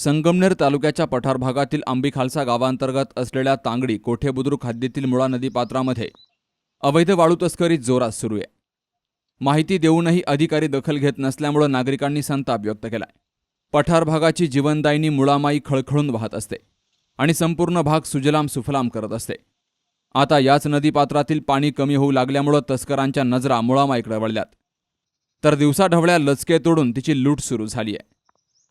संगमनेर तालुक्याच्या पठार भागातील आंबी खालसा गावांतर्गत असलेल्या तांगडी कोठे बुद्रुक हद्दीतील मुळा नदीपात्रामध्ये अवैध वाळू तस्करी जोरात सुरू आहे. माहिती देऊनही अधिकारी दखल घेत नसल्यामुळं नागरिकांनी संताप व्यक्त केलाय. पठार भागाची जीवनदायिनी मुळामाई खळखळून वाहत असते आणि संपूर्ण भाग सुजलाम सुफलाम करत असते. आता याच नदीपात्रातील पाणी कमी होऊ लागल्यामुळं तस्करांच्या नजरा मुळामाईकडे वळल्यात. तर दिवसाढवळ्या लचके तोडून तिची लूट सुरू झाली आहे.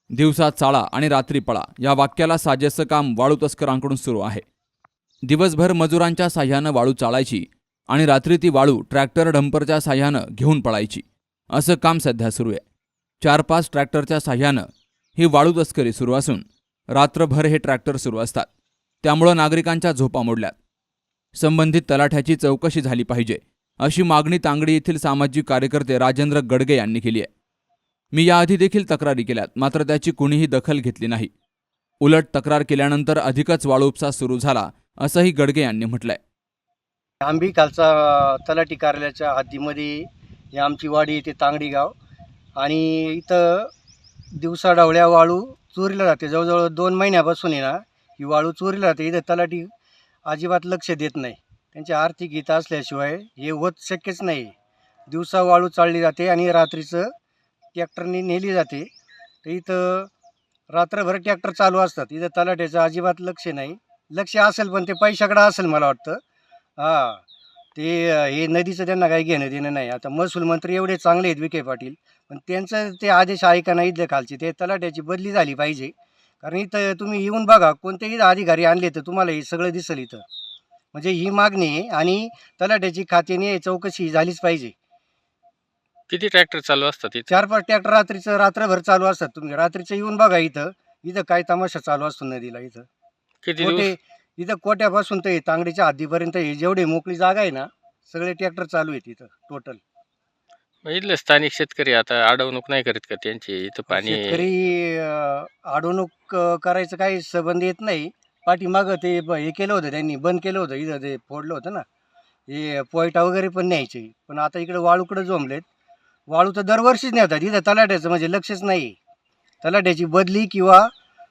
दिवसा चाळा आणि रात्री पळा. या वाक्याला साजेसं काम वाळू तस्करांकडून सुरू आहे. दिवसभर मजुरांच्या साह्यानं वाळू चाळायची आणि रात्री ती वाळू ट्रॅक्टर डंपरच्या साह्यानं घेऊन पळायची. असं काम सध्या सुरू आहे. चार पाच ट्रॅक्टरच्या साह्यानं ही वाळू तस्करी सुरू असून रात्रभर हे ट्रॅक्टर सुरू असतात. त्यामुळं नागरिकांच्या झोपा मोडल्यात. संबंधित तलाठ्याची चौकशी झाली पाहिजे अशी मागणी तांगडी येथील सामाजिक कार्यकर्ते राजेंद्र गडगे यांनी केली आहे. मी याआधी देखील तक्रारी केल्यात मात्र त्याची कुणीही दखल घेतली नाही. उलट तक्रार केल्यानंतर अधिकच वाळूपसा सुरू झाला असंही गडगे यांनी म्हटलंय. आंबी खालचा तलाठी कार्यालयाच्या हद्दीमध्ये या आमची वाडी येते तांगडी गाव. आणि इथं दिवसा ढवळ्या वाळू चोरीला जाते. जवळजवळ दोन महिन्यापासून आहे ना ही वाळू चोरीला जाते. इथं तलाठी अजिबात लक्ष देत नाही. त्यांची आर्थिक हित असल्याशिवाय हे होत शक्यच नाही. दिवसा वाळू चालली जाते आणि रात्रीचं ट्रॅक्टरने नेली जाते. तर इथं रात्रभर ट्रॅक्टर चालू असतात. इथं तलाठ्याचं अजिबात लक्ष नाही. लक्ष असेल पण ते पैशाकडं असेल मला वाटतं. हां. ते हे नदीचं त्यांना काही घेणं देणं नाही. आता महसूल मंत्री एवढे चांगले आहेत विखे पाटील. पण त्यांचं ते आदेश ऐका नाही इथले खालचे. ते तलाट्याची बदली झाली पाहिजे. कारण इथं तुम्ही येऊन बघा कोणतेही अधिकारी आणले तर तुम्हाला हे सगळं दिसेल इथं. म्हणजे ही मागणी आहे आणि तलाट्याची खात्याने चौकशी झालीच पाहिजे. किती ट्रॅक्टर चालू असतात इथे? चार पाच ट्रॅक्टर रात्रीचं रात्रभर चालू असतात तुम्ही. रात्रीचं येऊन बघा इथं. इथं काय तमाशा चालू असतो नदीला इथं. किती कोटे दिवस? इथं कोट्यापासून ते तांगडीच्या हद्दीपर्यंत हे जेवढी मोकळी जागा आहे ना सगळे ट्रॅक्टर चालू आहेत इथं टोटल मग इथले स्थानिक शेतकरी आता अडवणूक नाही करीत का त्यांची? इथं पाणी शेतकरी अं, अडवणूक अं, करायचं काही संबंध येत नाही. पाठीमागं ते ब- हे केलं होतं त्यांनी बंद केलं होतं. इथं ते फोडलं होतं ना हे पोयटा वगैरे पण न्यायचे. पण आता इकडे वाळूकडे जमलेत. वाळू तर दरवर्षीच नेतात. इथं तलाट्याचं म्हणजे लक्षच नाही. तलाट्याची बदली किंवा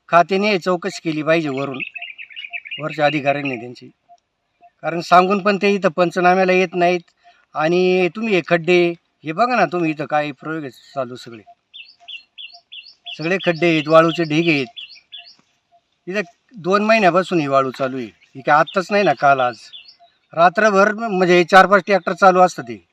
खात्याने चौकशी केली पाहिजे वरून. वरच्या अधिकाऱ्यांनी त्यांची. कारण सांगून पण ते इथं पंचनाम्याला येत नाहीत. आणि तुम्ही हे खड्डे हे बघा ना तुम्ही इथं काय प्रयोग चालू सगळे. सगळे खड्डे आहेत वाळूचे ढीग आहेत. इथं दोन महिन्यापासून ही वाळू चालू आहे. ही काय आत्ताच नाही ना काल आज. रात्रभर म्हणजे चार पाच ट्रॅक्टर चालू असतं ते.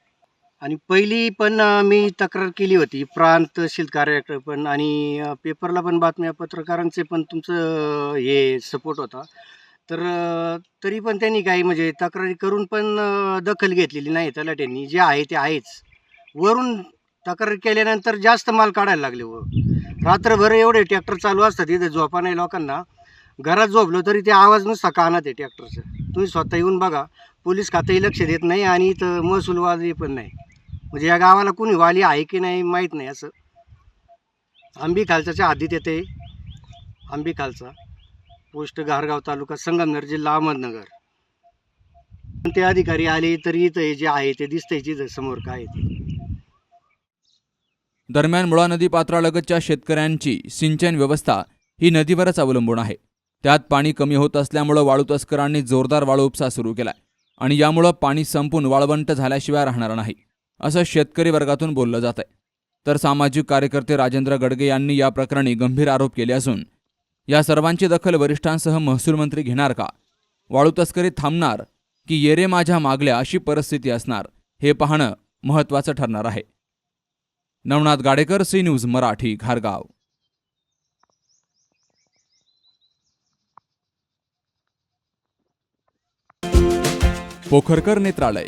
आणि पहिली पण मी तक्रार केली होती प्रांतशील तहसील पण आणि पेपरला पण बातम्या पत्रकारांचे पण तुमचं हे सपोर्ट होता. तर तरी पण त्यांनी काही म्हणजे तक्रारी करून पण दखल घेतलेली नाही तलाट्यांनी जे आहे ते आहेच. वरून तक्रार केल्यानंतर जास्त माल काढायला लागले व. रात्रभर एवढे ट्रॅक्टर चालू असतात इथे झोपा नाही लोकांना. घरात झोपलो तरी ते आवाज नुसता कानात आहे ट्रॅक्टरचं. तुम्ही स्वतः येऊन बघा. पोलीस खातंही लक्ष देत नाही आणि इथं महसूलवादी पण नाही. म्हणजे या गावाला कुणी वाली आहे की नाही माहीत नाही असं. आंबी खालचाच्या आधीत येते. आंबी खालचा. पोस्ट घारगाव तालुका संगमनेर जिल्हा अहमदनगर. पण ते अधिकारी आले तरी इथं हे जे आहे ते दिसतंय जिथं समोर काय ते. दरम्यान मुळा नदी पात्रालगतच्या शेतकऱ्यांची सिंचन व्यवस्था ही नदीवरच अवलंबून आहे. त्यात पाणी कमी होत असल्यामुळं वाळू तस्करांनी जोरदार वाळू उपसा सुरू केलाय आणि यामुळं पाणी संपून वाळवंट झाल्याशिवाय राहणार नाही. असं शेतकरी वर्गातून बोललं जात आहे तर सामाजिक कार्यकर्ते राजेंद्र गडगे यांनी या प्रकरणी गंभीर आरोप केले असून या सर्वांची दखल वरिष्ठांसह महसूल मंत्री घेणार का? वाळू तस्करी थांबणार की येरे माझ्या मागल्या अशी परिस्थिती असणार हे पाहणं महत्त्वाचं ठरणार आहे. नवनाथ गाडेकर सी न्यूज मराठी घारगाव. पोखरकर नेत्रालय